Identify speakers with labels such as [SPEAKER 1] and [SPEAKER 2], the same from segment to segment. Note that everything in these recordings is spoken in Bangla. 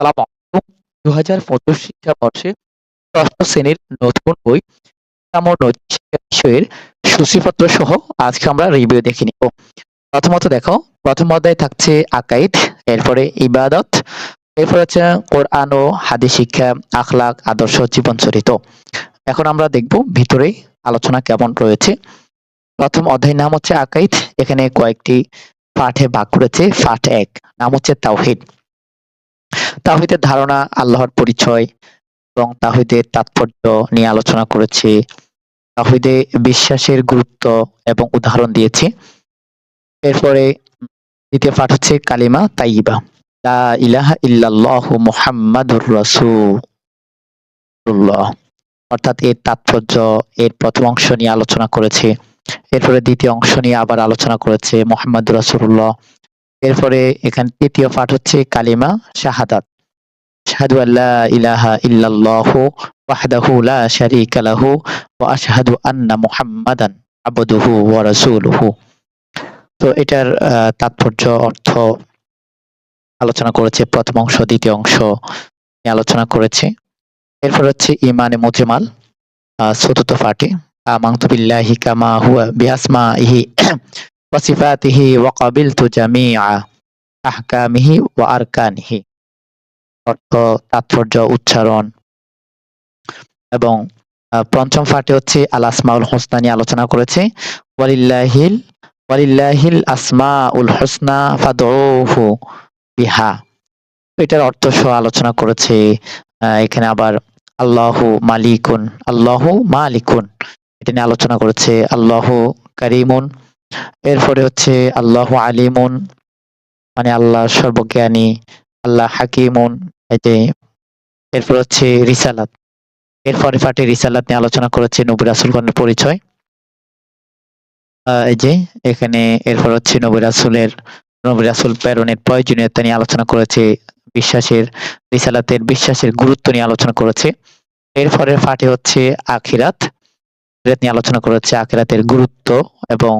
[SPEAKER 1] সালাম দু হাজার পঁচিশ শিক্ষাবর্ষে ষষ্ঠ শ্রেণির নতুন বই ও নৈতিক বিষয়ের সূচিপত্র সহ আজকে আমরা রিভিউ দেখে নিব। প্রথমত দেখো, প্রথম অধ্যায় থাকছে আকাইদ, এরপরে ইবাদত, এরপর হচ্ছে কোরআন ও হাদিস শিক্ষা, আখলাক, আদর্শ জীবন চরিত এখন আমরা দেখব ভিতরে আলোচনা কেমন রয়েছে। প্রথম অধ্যায়ের নাম হচ্ছে আকাইদ, এখানে কয়েকটি পাঠে ভাগ করেছে পাঠ এক, নাম হচ্ছে তাওহিদ। তাওহিদের ধারণা আল্লাহর পরিচয় এবং তাওহিদের তাৎপর্য নিয়ে আলোচনা করেছে। তাওহিদে বিশ্বাসের গুরুত্ব এবং উদাহরণ দিয়েছে। এরপরে দ্বিতীয় পাঠ হচ্ছে কালিমা তাইবা অর্থাৎ এর তাৎপর্য, এর প্রথম অংশ নিয়ে আলোচনা করেছে। এরপরে দ্বিতীয় অংশ নিয়ে আবার আলোচনা করেছে মোহাম্মদ রাসূলুল্লাহ। এরপরে এখানে তৃতীয় পাঠ হচ্ছে কালিমা শাহাদাত। আশহাদু আল্লা ইলাহা ইল্লাল্লাহু ওয়াহদাহু লা শারীকা লাহু ওয়া আশহাদু আন্না মুহাম্মাদান আবদুহু ওয়া রাসূলুহু। তো এটার তাৎপর্য, অর্থ আলোচনা করেছে প্রথম অংশ, দ্বিতীয় অংশ আলোচনা করেছে। এরপর হচ্ছে ইমানে মুজমাল চতুর্থ পাঠে। আমানতু বিল্লাহি কামা হুয়া ওয়া সিফাতিহি ওয়া কাবিলতু জামিআ আহকামিহি ওয়া অর্থ, তাৎপর্য, উচ্চারণ। এবং পঞ্চম পাঠে হচ্ছে আল আসমাউল হোসনা নিয়ে আলোচনা করেছে। ওয়ালিল্লাহিল ওয়ালিল্লাহিল আসমাউল হোসনা ফাদউহু বিহা। এটার অর্থ সহ আলোচনা করেছে এখানে আবার আল্লাহু মালিকুন আল্লাহু মালিকুন। এটা নিয়ে আলোচনা করেছে, আল্লাহু কারিমুন। এরপরে হচ্ছে আল্লাহু আলিমুন মানে আল্লাহ সর্বজ্ঞানী, আল্লাহ হাকিমুন যে এরপর হচ্ছে রিসালাত। এরপরে পাঠে রিসালাত নিয়ে আলোচনা করেছে নবী রাসুলগণের পরিচয়। এই যে এখানে এরপর হচ্ছে নবী রাসুলের নবী রাসুল প্রেরণের প্রয়োজনীয়তা নিয়ে আলোচনা করেছে, বিশ্বাসের, রিসালাতের বিশ্বাসের গুরুত্ব নিয়ে আলোচনা করেছে। এরপরে পাঠে হচ্ছে আখিরাত নিয়ে আলোচনা করেছে আখিরাতের গুরুত্ব এবং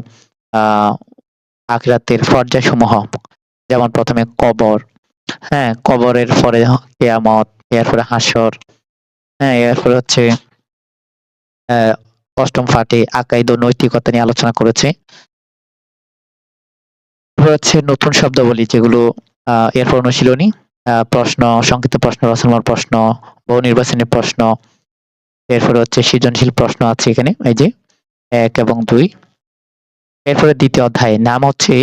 [SPEAKER 1] আখিরাতের পর্যায়সমূহ যেমন প্রথমে কবর হ্যাঁ কবরের পরে কেয়ামত এরপরে হাসর হ্যাঁ এরপরে হচ্ছে অষ্টম পাঠে আকাইদ নৈতিকতা নিয়ে আলোচনা করেছে। হচ্ছে নতুন শব্দাবলী যেগুলো আহ, এরপর অনুশীলনী প্রশ্ন সংক্ষিপ্ত প্রশ্ন রচনার প্রশ্ন বহু নির্বাচনী প্রশ্ন। এরপরে হচ্ছে সৃজনশীল প্রশ্ন আছে এখানে এই যে এক এবং দুই। এরপরে দ্বিতীয় অধ্যায়, নাম হচ্ছে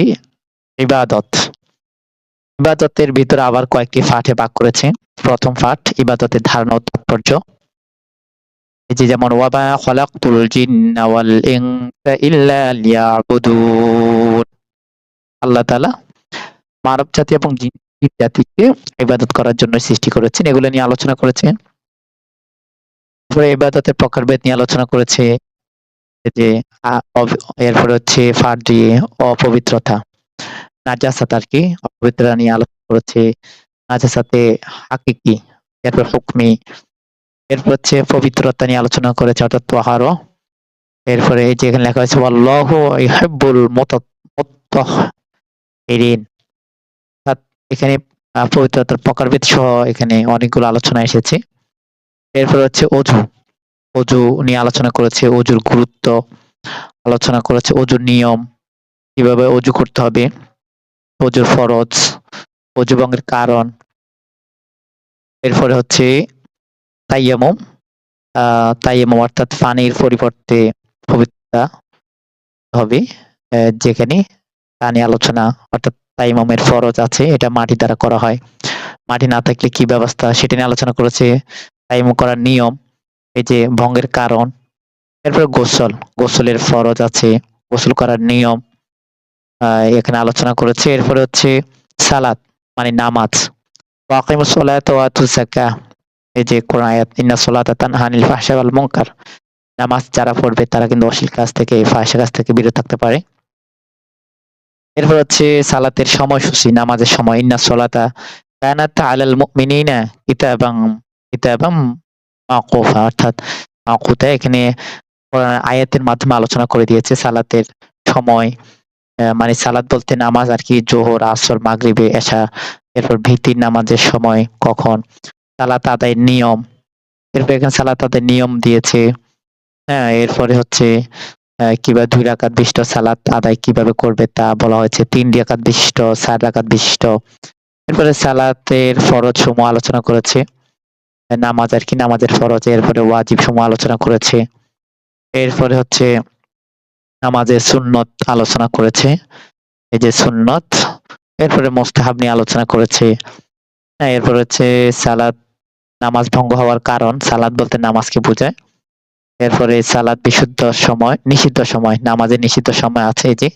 [SPEAKER 1] ইবাদত। ইবাদতের ভিতরে আবার কয়েকটি পাঠে ভাগ করেছে। প্রথম পাঠ, ইবাদতের ধারণা তাৎপর্য। যে যেমন ওয়াবা খলাকতুল জিন্না আল্লাহ মানব জাতি এবং জাতিকে ইবাদত করার জন্য সৃষ্টি করেছেন। এগুলো নিয়ে আলোচনা করেছেন এরপরে ইবাদতের প্রকারভেদ নিয়ে আলোচনা করেছে। যে এরপরে হচ্ছে দিয়ে অপবিত্রতা। নাজাসাত আর কি, অপবিত্রতা নিয়ে আলোচনা করেছে। নাজাসাতে হাকিকি, এরপর হুকমি, এরপর হচ্ছে পবিত্রতা নিয়ে আলোচনা করেছে, অর্থাৎ তোহারো এরপরে এই যে এখানে লেখা হয়েছে আল্লাহ ইহিব্বুল মুতাহহিরিন এখানে পবিত্রতার প্রকারভেদ সহ এখানে অনেকগুলো আলোচনা এসেছে। এরপর হচ্ছে অজু। অজু নিয়ে আলোচনা করেছে, অজুর গুরুত্ব। আলোচনা করেছে অজুর নিয়ম, কীভাবে অজু করতে হবে অজুর ফরজ অজু ভঙ্গের কারণ। এরপরে হচ্ছে তাইয়ামম তাইয়ামুম অর্থাৎ পানির পরিবর্তে পবিত্রতা হবে যেখানে নিয়ে আলোচনা অর্থাৎ তাইমামের ফরজ আছে, এটা মাটি দ্বারা করা হয়। মাটি না থাকলে কি ব্যবস্থা? সেটা নিয়ে আলোচনা করেছে তাইমুম করার নিয়ম, এই যে ভঙ্গের কারণ। এরপরে গোসল। গোসলের ফরজ আছে, গোসল করার নিয়ম এখানে আলোচনা করেছে। এরপরে হচ্ছে সালাত মানে নামাজ। থাকতে পারে। এরপর হচ্ছে সালাতের সময়সূচি, নামাজের সময়। অর্থাৎ এখানে আয়াতের মাধ্যমে আলোচনা করে দিয়েছে, সালাতের সময় মানে সালাত বলতে নামাজ আর কি, জোহর, আসর, মাগরিবে এসা এরপর ভিত্তির নামাজের সময় কখন, সালাত আদায়ের নিয়ম, এরপর এখানে সালাত আদায়ের নিয়ম দিয়েছে হ্যাঁ এরপরে হচ্ছে কীভাবে দুই রাকাত বিশিষ্ট সালাত আদায় কীভাবে করবে তা বলা হয়েছে, তিন রাকাত বিশিষ্ট, চার রাকাত বিশিষ্ট, এরপরে সালাতের ফরজ সমূহ আলোচনা করেছে, নামাজ আর কি, নামাজের ফরজ, এরপরে ওয়াজিব সমূহ আলোচনা করেছে এরপরে হচ্ছে নামাজের সুন্নত আলোচনা করেছে। এই যে সুন্নত, এরপরে মোস্তাহাব নিয়ে আলোচনা করেছে। হ্যাঁ এরপর হচ্ছে সালাদ, নামাজ ভঙ্গ হওয়ার কারণ, সালাদ বলতে নামাজকে বোঝায়। এরপরে সালাদ বিশুদ্ধ সময়, নিষিদ্ধ সময়, নামাজের নিষিদ্ধ সময় আছে এই যে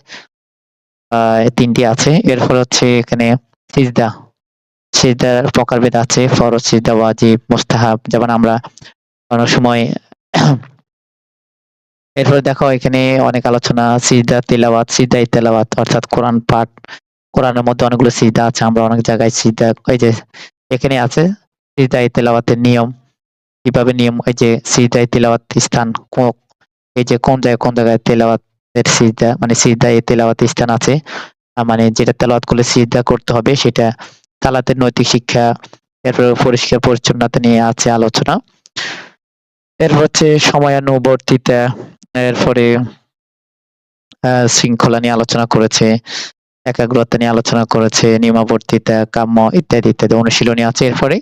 [SPEAKER 1] তিনটি আছে। এরপর হচ্ছে এখানে সিজদা, সিজদার প্রকারভেদ আছে, ফরজ, সিজদা, ওয়াজিব, মুস্তাহাব। যেমন আমরা অনেক সময় এরপরে দেখো, এখানে অনেক আলোচনা, সিজদা, তেলাওয়াত সিজদা, তেলাওয়াত, অর্থাৎ কোরআন পাঠ। কোরআনের মধ্যে অনেকগুলো সিজদা আছে, আমরা অনেক জায়গায় সিজদা, এই যে এখানে আছে সিজদা তেলাওয়াতের নিয়ম। কীভাবে নিয়ম? এই যে সিজদা তেলাওয়াত স্থান এই যে কোন জায়গায় কোন জায়গায় তেলাওয়াতের সিজদা মানে সিজদা তেলাওয়াত স্থান আছে মানে যেটা তেলাওয়াত করলে সিজদা করতে হবে, সেটা সালাতের নৈতিক শিক্ষা, এরপরে পরিষ্কার পরিচ্ছন্নতা নিয়ে আছে আলোচনা। এরপর হচ্ছে সময়ানুবর্তিতা এরপরে শৃঙ্খলা নিয়ে আলোচনা করেছে, একাগ্রতা নিয়ে আলোচনা করেছে, নিয়মাবর্তিতা, কাম্য ইত্যাদি ইত্যাদি অনুশীলনী আছে এরপরে।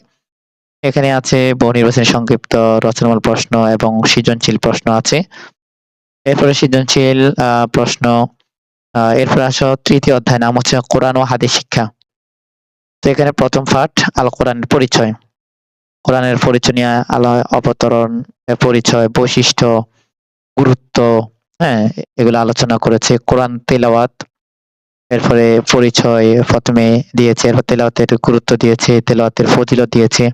[SPEAKER 1] এখানে আছে বহু নির্বাচনী সংক্ষিপ্ত রচনামূলক প্রশ্ন এবং সৃজনশীল প্রশ্ন আছে। এরপরে সৃজনশীল প্রশ্ন এরপরে আসো তৃতীয় অধ্যায়, নাম হচ্ছে কোরআন ও হাদিস শিক্ষা। তো এখানে প্রথম পাঠ, আল কোরআনের পরিচয়। কোরআনের পরিচয় নিয়ে আলো, অবতরণ পরিচয়, বৈশিষ্ট্য গুরুত্ব হ্যাঁ এগুলো আলোচনা করেছে। কোরআন তেলাওয়াত, এরপরে পরিচয় প্রথমে দিয়েছে, এরপর তেলাওয়াতের গুরুত্ব দিয়েছে, তেলাওয়াতের ফজিলত দিয়েছে।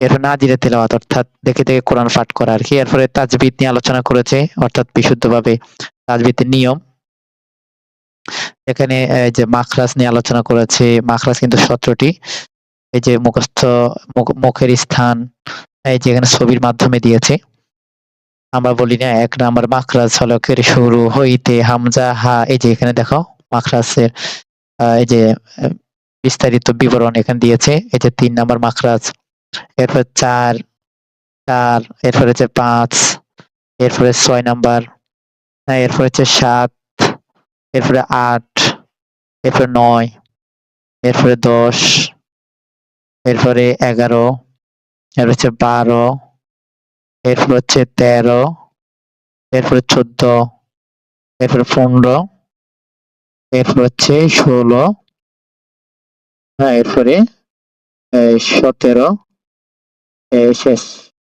[SPEAKER 1] এরপর নাজিরে তেলাওয়াত, অর্থাৎ দেখে দেখে কোরআন পাঠ করা আর কি। এরপরে তাজবিদ নিয়ে আলোচনা করেছে, অর্থাৎ বিশুদ্ধভাবে তাজবিদের নিয়ম। এখানে যে মাখরাজ নিয়ে আলোচনা করেছে, মাখরাজ কিন্তু সতেরোটি। এই যে মুখস্থ, মুখ- মুখের স্থান, এই যে এখানে ছবির মাধ্যমে দিয়েছে। আমরা বলি না, এক নাম্বার মাখরাজ হলকের শুরু হইতে হামজা, হা, এই যে এখানে দেখো, মাখরাজের এই যে বিস্তারিত বিবরণ এখানে দিয়েছে, এই যে তিন নাম্বার মাখরাজ, এরপর চার চার, এরপর হচ্ছে পাঁচ, এরপরে ছয় নাম্বার হ্যাঁ এরপর হচ্ছে সাত, এরপরে আট, এরপরে নয়, এরপরে দশ, এরপরে এগারো, এরপর হচ্ছে বারো এরপর হচ্ছে তেরো, এরপর চোদ্দ, এরপর পনেরো, এরপর হচ্ছে ষোলো হ্যাঁ এরপরে সতেরো শেষ।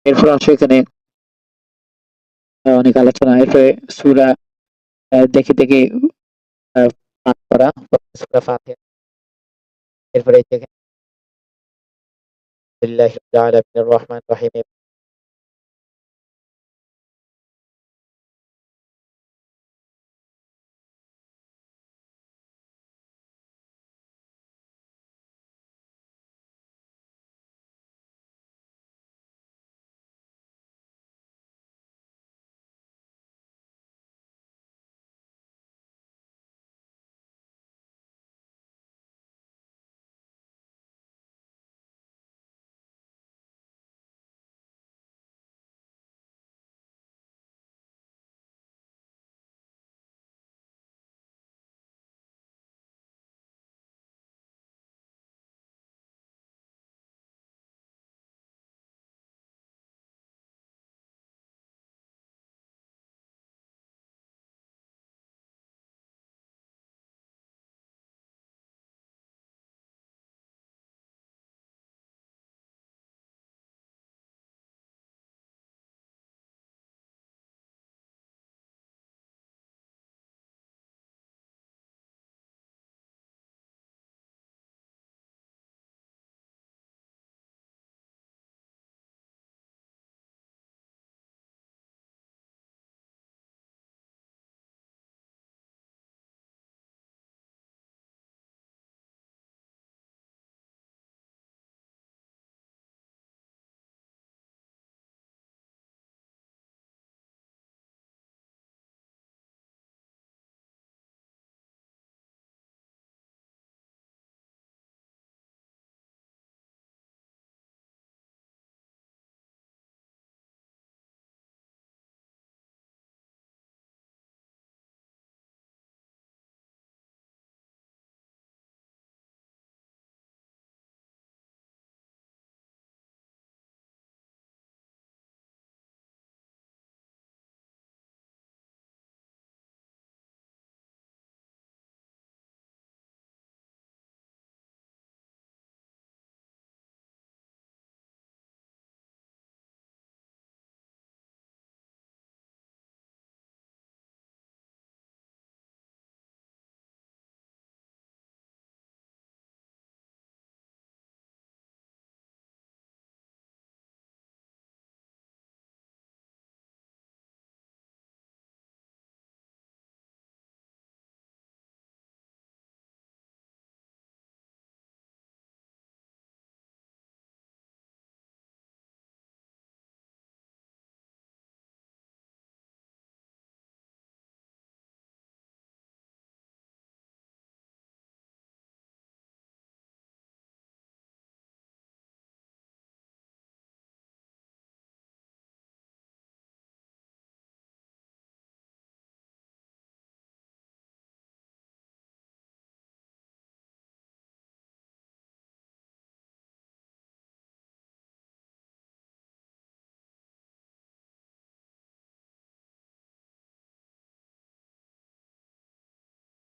[SPEAKER 1] এরপর আসো এখানে অনেক আলোচনা। এরপরে সুরা দেখে দেখে পাঠ করা, সুরা ফাতিহা। এরপরে যে এখানে বিসমিল্লাহির রহমানির রহিম।